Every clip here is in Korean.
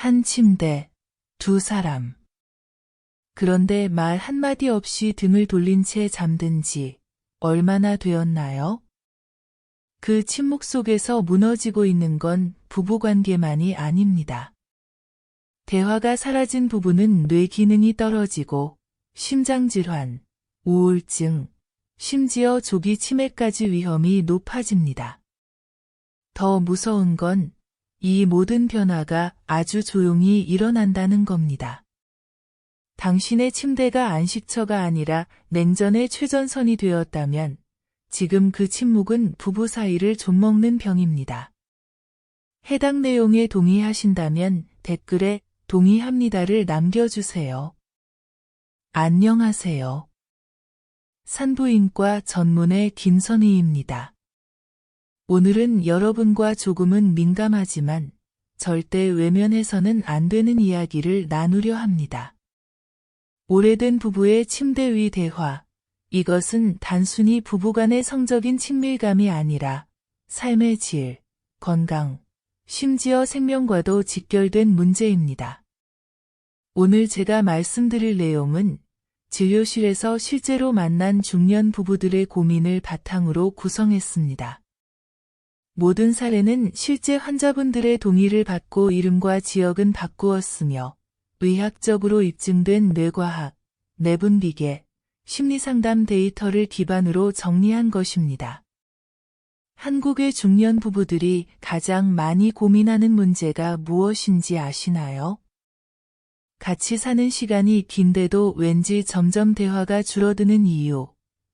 한 침대, 두 사람. 그런데 말 한마디 없이 등을 돌린 채 잠든 지 얼마나 되었나요? 그 침묵 속에서 무너지고 있는 건 부부관계만이 아닙니다. 대화가 사라진 부부는 뇌 기능이 떨어지고 심장질환, 우울증, 심지어 조기 치매까지 위험이 높아집니다. 더 무서운 건 이 모든 변화가 아주 조용히 일어난다는 겁니다. 당신의 침대가 안식처가 아니라 냉전의 최전선이 되었다면 지금 그 침묵은 부부 사이를 좀먹는 병입니다. 해당 내용에 동의하신다면 댓글에 동의합니다를 남겨주세요. 안녕하세요. 산부인과 전문의 김선희입니다. 오늘은 여러분과 조금은 민감하지만 절대 외면해서는 안 되는 이야기를 나누려 합니다. 오래된 부부의 침대 위 대화. 이것은 단순히 부부간의 성적인 친밀감이 아니라 삶의 질, 건강, 심지어 생명과도 직결된 문제입니다. 오늘 제가 말씀드릴 내용은 진료실에서 실제로 만난 중년 부부들의 고민을 바탕으로 구성했습니다. 모든 사례는 실제 환자분들의 동의를 받고 이름과 지역은 바꾸었으며 의학적으로 입증된 뇌과학, 내분비계, 심리상담 데이터를 기반으로 정리한 것입니다. 한국의 중년 부부들이 가장 많이 고민하는 문제가 무엇인지 아시나요? 같이 사는 시간이 긴데도 왠지 점점 대화가 줄어드는 이유.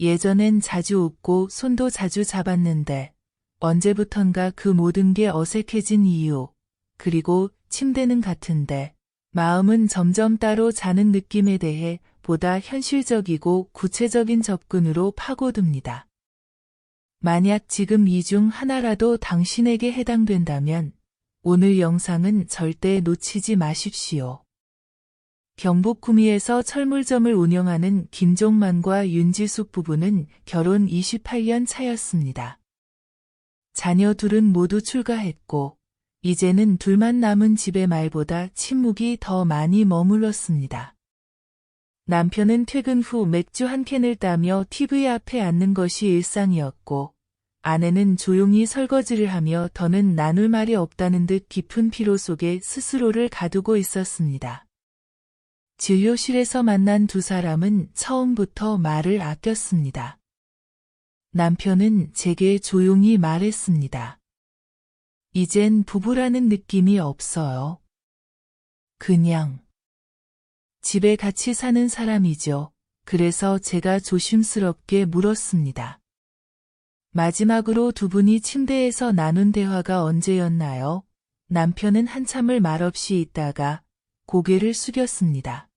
예전엔 자주 웃고 손도 자주 잡았는데 언제부턴가 그 모든 게 어색해진 이유. 그리고 침대는 같은데 마음은 점점 따로 자는 느낌에 대해 보다 현실적이고 구체적인 접근으로 파고듭니다. 만약 지금 이 중 하나라도 당신에게 해당된다면 오늘 영상은 절대 놓치지 마십시오. 경북 구미에서 철물점을 운영하는 김종만과 윤지숙 부부는 결혼 28년 차였습니다. 자녀 둘은 모두 출가했고 이제는 둘만 남은 집의 말보다 침묵이 더 많이 머물렀습니다. 남편은 퇴근 후 맥주 한 캔을 따며 TV 앞에 앉는 것이 일상이었고 아내는 조용히 설거지를 하며 더는 나눌 말이 없다는 듯 깊은 피로 속에 스스로를 가두고 있었습니다. 진료실에서 만난 두 사람은 처음부터 말을 아꼈습니다. 남편은 제게 조용히 말했습니다. 이젠 부부라는 느낌이 없어요. 그냥 집에 같이 사는 사람이죠. 그래서 제가 조심스럽게 물었습니다. 마지막으로 두 분이 침대에서 나눈 대화가 언제였나요? 남편은 한참을 말없이 있다가 고개를 숙였습니다.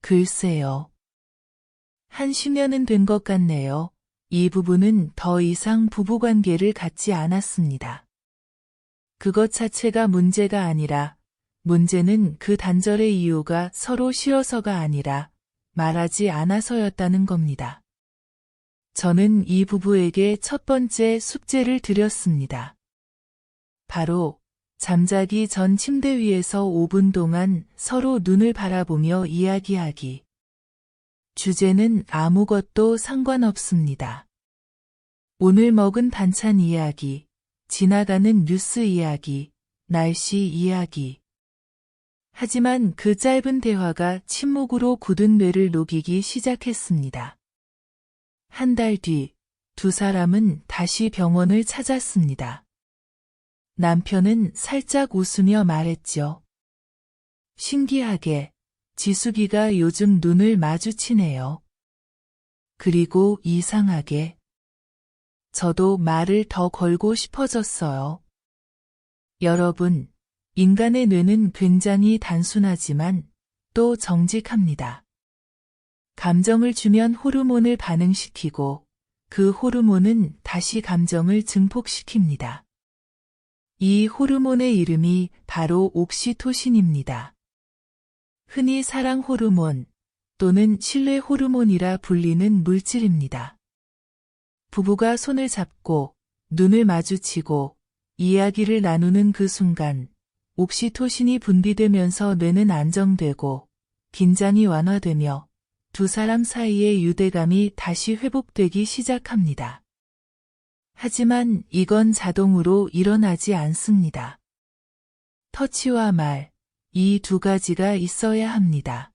글쎄요. 한 10년은 된 것 같네요. 이 부부는 더 이상 부부관계를 갖지 않았습니다. 그것 자체가 문제가 아니라 문제는 그 단절의 이유가 서로 싫어서가 아니라 말하지 않아서였다는 겁니다. 저는 이 부부에게 첫 번째 숙제를 드렸습니다. 바로 잠자기 전 침대 위에서 5분 동안 서로 눈을 바라보며 이야기하기. 주제는 아무것도 상관없습니다. 오늘 먹은 반찬 이야기, 지나가는 뉴스 이야기, 날씨 이야기. 하지만 그 짧은 대화가 침묵으로 굳은 뇌를 녹이기 시작했습니다. 한 달 뒤, 두 사람은 다시 병원을 찾았습니다. 남편은 살짝 웃으며 말했죠. 신기하게, 지숙이가 요즘 눈을 마주치네요. 그리고 이상하게, 저도 말을 더 걸고 싶어졌어요. 여러분, 인간의 뇌는 굉장히 단순하지만 또 정직합니다. 감정을 주면 호르몬을 반응시키고 그 호르몬은 다시 감정을 증폭시킵니다. 이 호르몬의 이름이 바로 옥시토신입니다. 흔히 사랑 호르몬 또는 신뢰 호르몬이라 불리는 물질입니다. 부부가 손을 잡고 눈을 마주치고 이야기를 나누는 그 순간 옥시토신이 분비되면서 뇌는 안정되고 긴장이 완화되며 두 사람 사이의 유대감이 다시 회복되기 시작합니다. 하지만 이건 자동으로 일어나지 않습니다. 터치와 말, 이 두 가지가 있어야 합니다.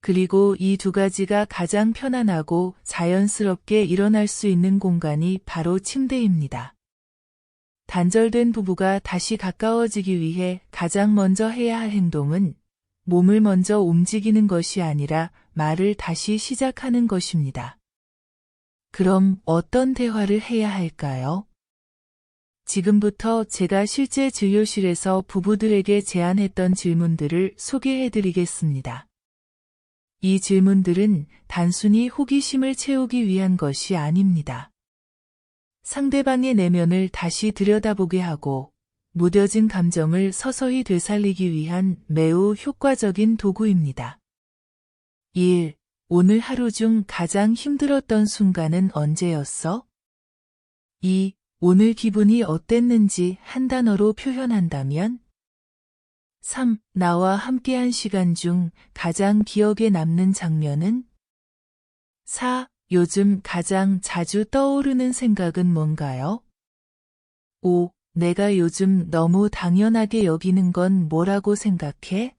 그리고 이 두 가지가 가장 편안하고 자연스럽게 일어날 수 있는 공간이 바로 침대입니다. 단절된 부부가 다시 가까워지기 위해 가장 먼저 해야 할 행동은 몸을 먼저 움직이는 것이 아니라 말을 다시 시작하는 것입니다. 그럼 어떤 대화를 해야 할까요? 지금부터 제가 실제 진료실에서 부부들에게 제안했던 질문들을 소개해 드리겠습니다. 이 질문들은 단순히 호기심을 채우기 위한 것이 아닙니다. 상대방의 내면을 다시 들여다보게 하고 무뎌진 감정을 서서히 되살리기 위한 매우 효과적인 도구입니다. 1. 오늘 하루 중 가장 힘들었던 순간은 언제였어? 2. 오늘 기분이 어땠는지 한 단어로 표현한다면? 3. 나와 함께한 시간 중 가장 기억에 남는 장면은? 4. 요즘 가장 자주 떠오르는 생각은 뭔가요? 5. 내가 요즘 너무 당연하게 여기는 건 뭐라고 생각해?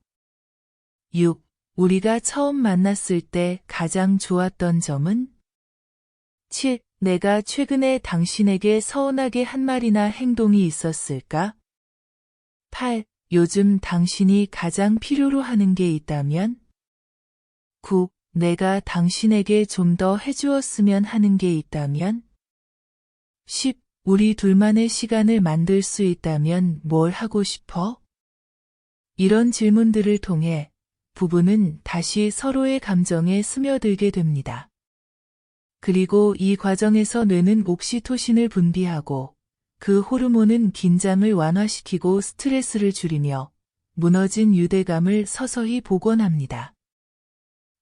6. 우리가 처음 만났을 때 가장 좋았던 점은? 7. 내가 최근에 당신에게 서운하게 한 말이나 행동이 있었을까? 8. 요즘 당신이 가장 필요로 하는 게 있다면? 9. 내가 당신에게 좀 더 해주었으면 하는 게 있다면? 10. 우리 둘만의 시간을 만들 수 있다면 뭘 하고 싶어? 이런 질문들을 통해 부부는 다시 서로의 감정에 스며들게 됩니다. 그리고 이 과정에서 뇌는 옥시토신을 분비하고 그 호르몬은 긴장을 완화시키고 스트레스를 줄이며 무너진 유대감을 서서히 복원합니다.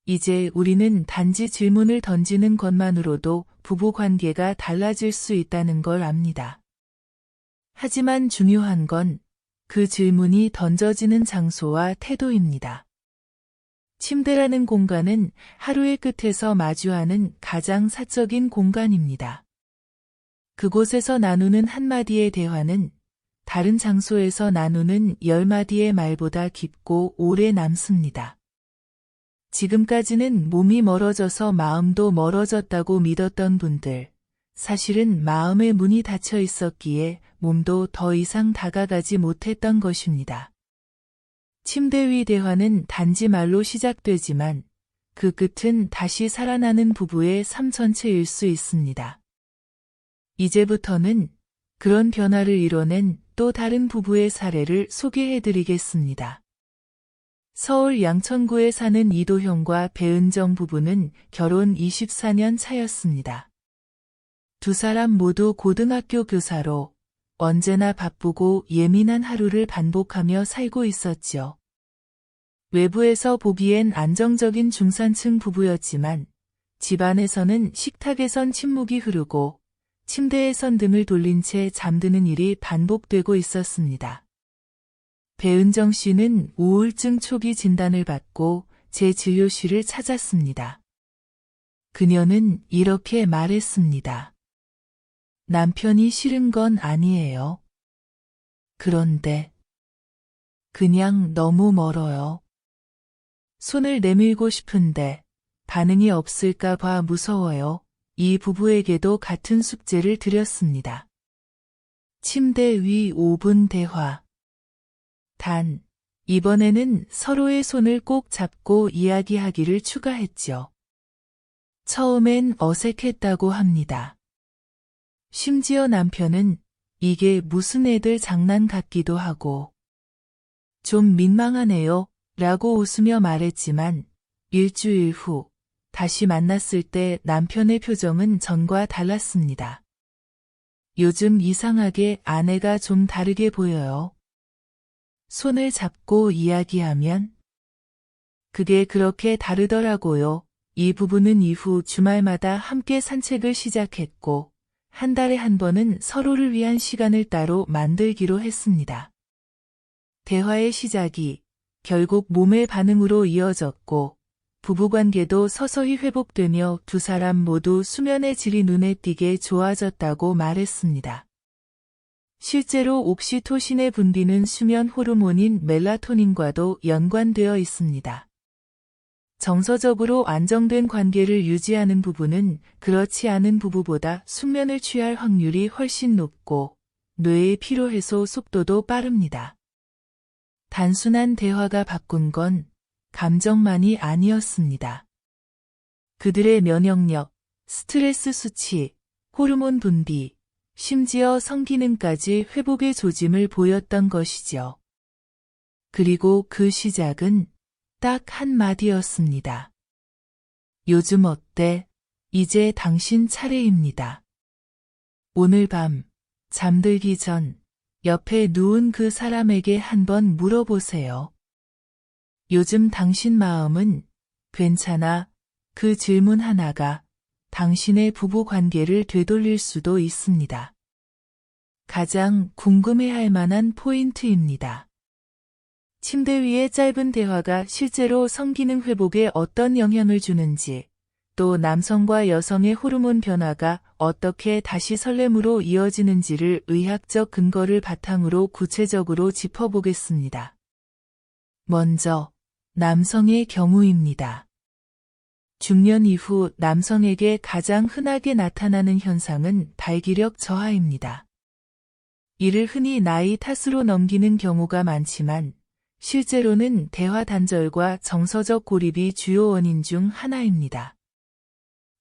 이제 우리는 단지 질문을 던지는 것만으로도 부부 관계가 달라질 수 있다는 걸 압니다. 하지만 중요한 건 그 질문이 던져지는 장소와 태도입니다. 침대라는 공간은 하루의 끝에서 마주하는 가장 사적인 공간입니다. 그곳에서 나누는 한마디의 대화는 다른 장소에서 나누는 열마디의 말보다 깊고 오래 남습니다. 지금까지는 몸이 멀어져서 마음도 멀어졌다고 믿었던 분들, 사실은 마음의 문이 닫혀 있었기에 몸도 더 이상 다가가지 못했던 것입니다. 침대 위 대화는 단지 말로 시작되지만 그 끝은 다시 살아나는 부부의 삶 전체일 수 있습니다. 이제부터는 그런 변화를 이뤄낸 또 다른 부부의 사례를 소개해 드리겠습니다. 서울 양천구에 사는 이도형과 배은정 부부는 결혼 24년 차였습니다. 두 사람 모두 고등학교 교사로 언제나 바쁘고 예민한 하루를 반복하며 살고 있었지요. 외부에서 보기엔 안정적인 중산층 부부였지만 집안에서는 식탁에선 침묵이 흐르고 침대에선 등을 돌린 채 잠드는 일이 반복되고 있었습니다. 배은정 씨는 우울증 초기 진단을 받고 제 진료실을 찾았습니다. 그녀는 이렇게 말했습니다. 남편이 싫은 건 아니에요. 그런데 그냥 너무 멀어요. 손을 내밀고 싶은데 반응이 없을까 봐 무서워요. 이 부부에게도 같은 숙제를 드렸습니다. 침대 위 5분 대화. 단, 이번에는 서로의 손을 꼭 잡고 이야기하기를 추가했죠. 처음엔 어색했다고 합니다. 심지어 남편은 이게 무슨 애들 장난 같기도 하고 좀 민망하네요 라고 웃으며 말했지만 일주일 후 다시 만났을 때 남편의 표정은 전과 달랐습니다. 요즘 이상하게 아내가 좀 다르게 보여요. 손을 잡고 이야기하면 그게 그렇게 다르더라고요. 이 부부는 이후 주말마다 함께 산책을 시작했고 한 달에 한 번은 서로를 위한 시간을 따로 만들기로 했습니다. 대화의 시작이 결국 몸의 반응으로 이어졌고 부부관계도 서서히 회복되며 두 사람 모두 수면의 질이 눈에 띄게 좋아졌다고 말했습니다. 실제로 옥시토신의 분비는 수면 호르몬인 멜라토닌과도 연관되어 있습니다. 정서적으로 안정된 관계를 유지하는 부부는 그렇지 않은 부부보다 숙면을 취할 확률이 훨씬 높고 뇌의 피로 해소 속도도 빠릅니다. 단순한 대화가 바꾼 건 감정만이 아니었습니다. 그들의 면역력, 스트레스 수치, 호르몬 분비, 심지어 성기능까지 회복의 조짐을 보였던 것이죠. 그리고 그 시작은 딱 한마디였습니다. 요즘 어때? 이제 당신 차례입니다. 오늘 밤, 잠들기 전, 옆에 누운 그 사람에게 한번 물어보세요. 요즘 당신 마음은 괜찮아? 그 질문 하나가 당신의 부부 관계를 되돌릴 수도 있습니다. 가장 궁금해할 만한 포인트입니다. 침대 위의 짧은 대화가 실제로 성기능 회복에 어떤 영향을 주는지, 또 남성과 여성의 호르몬 변화가 어떻게 다시 설렘으로 이어지는지를 의학적 근거를 바탕으로 구체적으로 짚어보겠습니다. 먼저, 남성의 경우입니다. 중년 이후 남성에게 가장 흔하게 나타나는 현상은 발기력 저하입니다. 이를 흔히 나이 탓으로 넘기는 경우가 많지만 실제로는 대화 단절과 정서적 고립이 주요 원인 중 하나입니다.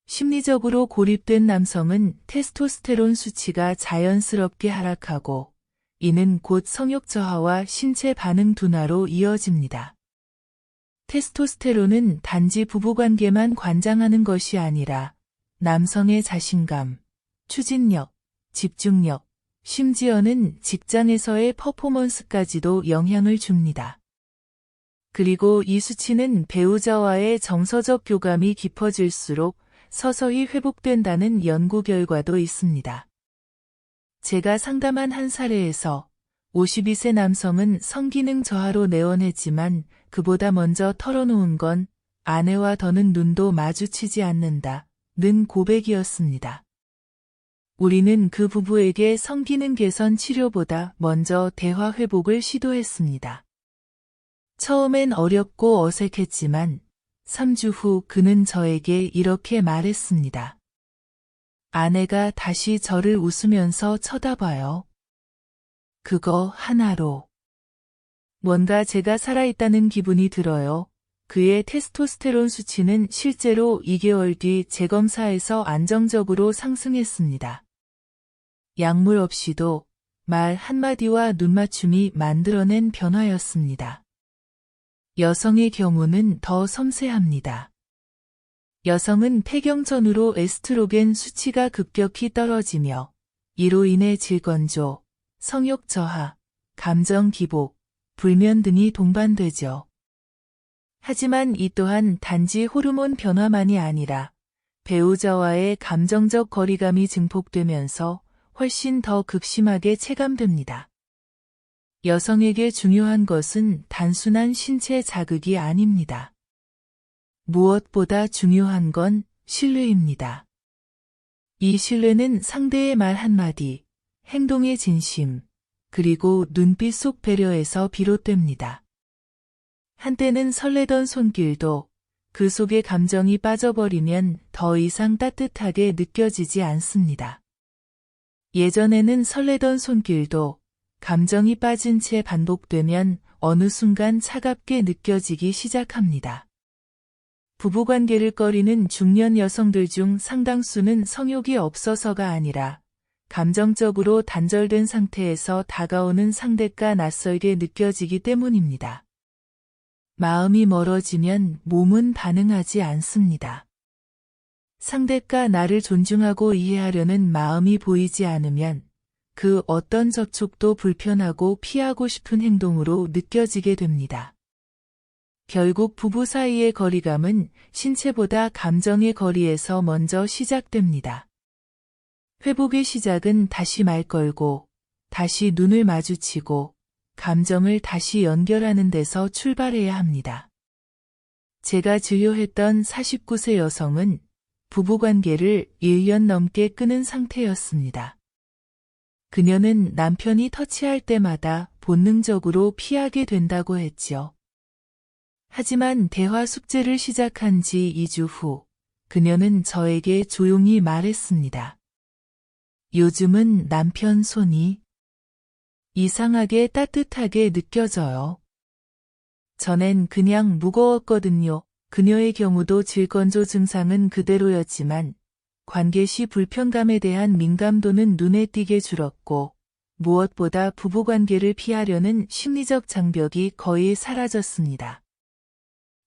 심리적으로 고립된 남성은 테스토스테론 수치가 자연스럽게 하락하고 이는 곧 성욕 저하와 신체 반응 둔화로 이어집니다. 테스토스테론은 단지 부부관계만 관장하는 것이 아니라 남성의 자신감, 추진력, 집중력, 심지어는 직장에서의 퍼포먼스까지도 영향을 줍니다. 그리고 이 수치는 배우자와의 정서적 교감이 깊어질수록 서서히 회복된다는 연구 결과도 있습니다. 제가 상담한 한 사례에서 52세 남성은 성기능 저하로 내원했지만 그보다 먼저 털어놓은 건 아내와 더는 눈도 마주치지 않는다. 는 고백이었습니다. 우리는 그 부부에게 성기능 개선 치료보다 먼저 대화 회복을 시도했습니다. 처음엔 어렵고 어색했지만 3주 후 그는 저에게 이렇게 말했습니다. 아내가 다시 저를 웃으면서 쳐다봐요. 그거 하나로. 뭔가 제가 살아있다는 기분이 들어요. 그의 테스토스테론 수치는 실제로 2개월 뒤 재검사에서 안정적으로 상승했습니다. 약물 없이도 말 한마디와 눈맞춤이 만들어낸 변화였습니다. 여성의 경우는 더 섬세합니다. 여성은 폐경 전으로 에스트로겐 수치가 급격히 떨어지며 이로 인해 질건조, 성욕 저하, 감정 기복, 불면 등이 동반되죠. 하지만 이 또한 단지 호르몬 변화만이 아니라 배우자와의 감정적 거리감이 증폭되면서 훨씬 더 극심하게 체감됩니다. 여성에게 중요한 것은 단순한 신체 자극이 아닙니다. 무엇보다 중요한 건 신뢰입니다. 이 신뢰는 상대의 말 한마디, 행동의 진심, 그리고 눈빛 속 배려에서 비롯됩니다. 한때는 설레던 손길도 그 속에 감정이 빠져버리면 더 이상 따뜻하게 느껴지지 않습니다. 예전에는 설레던 손길도 감정이 빠진 채 반복되면 어느 순간 차갑게 느껴지기 시작합니다. 부부관계를 꺼리는 중년 여성들 중 상당수는 성욕이 없어서가 아니라 감정적으로 단절된 상태에서 다가오는 상대가 낯설게 느껴지기 때문입니다. 마음이 멀어지면 몸은 반응하지 않습니다. 상대가 나를 존중하고 이해하려는 마음이 보이지 않으면 그 어떤 접촉도 불편하고 피하고 싶은 행동으로 느껴지게 됩니다. 결국 부부 사이의 거리감은 신체보다 감정의 거리에서 먼저 시작됩니다. 회복의 시작은 다시 말 걸고, 다시 눈을 마주치고, 감정을 다시 연결하는 데서 출발해야 합니다. 제가 진료했던 49세 여성은 부부관계를 1년 넘게 끊은 상태였습니다. 그녀는 남편이 터치할 때마다 본능적으로 피하게 된다고 했지요. 하지만 대화 숙제를 시작한 지 2주 후, 그녀는 저에게 조용히 말했습니다. 요즘은 남편 손이 이상하게 따뜻하게 느껴져요. 전엔 그냥 무거웠거든요. 그녀의 경우도 질건조 증상은 그대로였지만 관계 시 불편감에 대한 민감도는 눈에 띄게 줄었고 무엇보다 부부관계를 피하려는 심리적 장벽이 거의 사라졌습니다.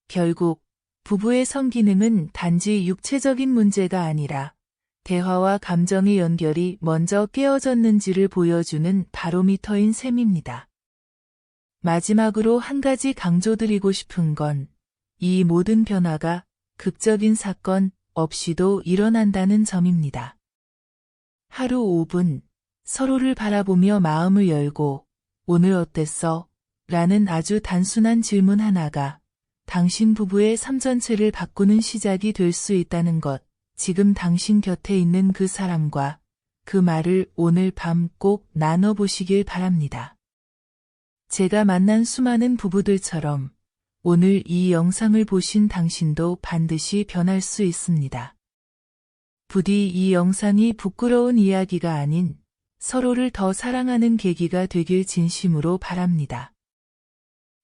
결국 부부의 성기능은 단지 육체적인 문제가 아니라 대화와 감정의 연결이 먼저 깨어졌는지를 보여주는 바로미터인 셈입니다. 마지막으로 한 가지 강조드리고 싶은 건 이 모든 변화가 극적인 사건 없이도 일어난다는 점입니다. 하루 5분 서로를 바라보며 마음을 열고 오늘 어땠어? 라는 아주 단순한 질문 하나가 당신 부부의 삶 전체를 바꾸는 시작이 될 수 있다는 것. 지금 당신 곁에 있는 그 사람과 그 말을 오늘 밤 꼭 나눠보시길 바랍니다. 제가 만난 수많은 부부들처럼 오늘 이 영상을 보신 당신도 반드시 변할 수 있습니다. 부디 이 영상이 부끄러운 이야기가 아닌 서로를 더 사랑하는 계기가 되길 진심으로 바랍니다.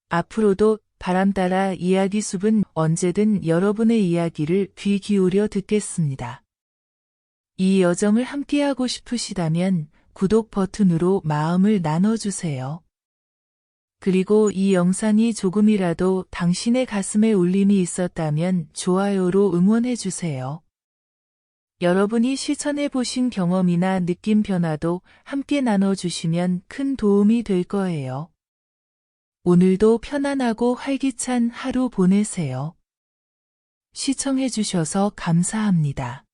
앞으로도 바람 따라 이야기 숲은 언제든 여러분의 이야기를 귀 기울여 듣겠습니다. 이 여정을 함께하고 싶으시다면 구독 버튼으로 마음을 나눠주세요. 그리고 이 영상이 조금이라도 당신의 가슴에 울림이 있었다면 좋아요로 응원해주세요. 여러분이 실천해보신 경험이나 느낌 변화도 함께 나눠주시면 큰 도움이 될 거예요. 오늘도 편안하고 활기찬 하루 보내세요. 시청해주셔서 감사합니다.